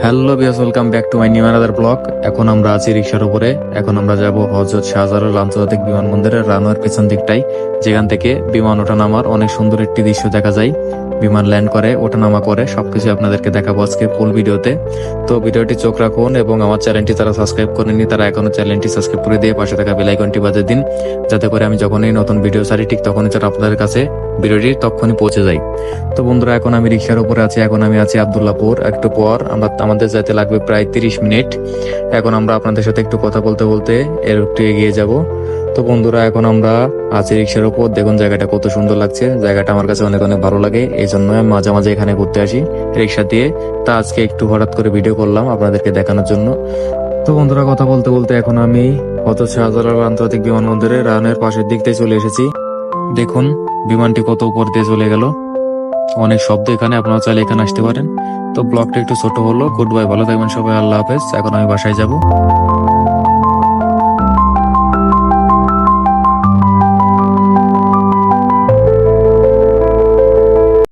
Hello Beas welcome back to my new another blog এখন আমরা আছি রিক্সার উপরে। এখন আমরা যাব হজরত শাহজালাল আন্তর্জাতিক বিমানবন্দরের রানওয়ের পেছন দিকটাই যেখান থেকে বিমান ওঠানামার অনেক সুন্দর একটি দৃশ্য দেখা যায়। বিমান ল্যান্ড করে, ওঠানামা করে, সবকিছু আপনাদেরকে দেখাবো আজকে ফুল ভিডিওতে। তো ভিডিওটি চোখ রাখুন এবং আমার চ্যানেলটি তারা সাবস্ক্রাইব করেনি তারা এখনও চ্যানেলটি সাবস্ক্রাইব করে দিয়ে পাশে থাকা বেলাইকনটি বাজে দিন। যাতে করে আমি যখনই নতুন ভিডিও ছাড়ি, ঠিক তখনই তারা আপনাদের কাছে ভিডিওটি তখনই পৌঁছে যায় তো বন্ধুরা, এখন আমি রিক্সার উপরে আছি, এখন আমি আছি আবদুল্লাপুর, একটু পর। আমরা আমাদের যেতে লাগবে প্রায় তিরিশ মিনিট। এখন আমরা আপনাদের সাথে একটু কথা বলতে বলতে এর একটু এগিয়ে যাব। তো বন্ধুরা, এখন আমরা আছি রিক্সার উপর। দেখুন জায়গাটা কত সুন্দর লাগছে। জায়গাটা আমার কাছে অনেক অনেক ভালো লাগে। এই জন্য আমি মাঝে মাঝে এখানে ঘুরতে আসি রিক্সা দিয়ে। তা আজকে একটু হঠাৎ করে ভিডিও করলাম আপনাদেরকে দেখানোর জন্য। তো বন্ধুরা, কথা বলতে বলতে এখন আমি কত শাহজালাল আন্তর্জাতিক বিমানবন্দরে রানের পাশের দিক দিয়ে চলে এসেছি। দেখুন, বিমানটি কত উপর দিয়ে চলে গেল। অনেক শব্দ এখানে, আপনারা চাইলে এখানে আসতে পারেন। তো ব্লগটা একটু ছোট হলো। গুড বাই ভালো থাকবেন সবাই, আল্লাহ হাফেজ। এখন আমি বাসায় যাব।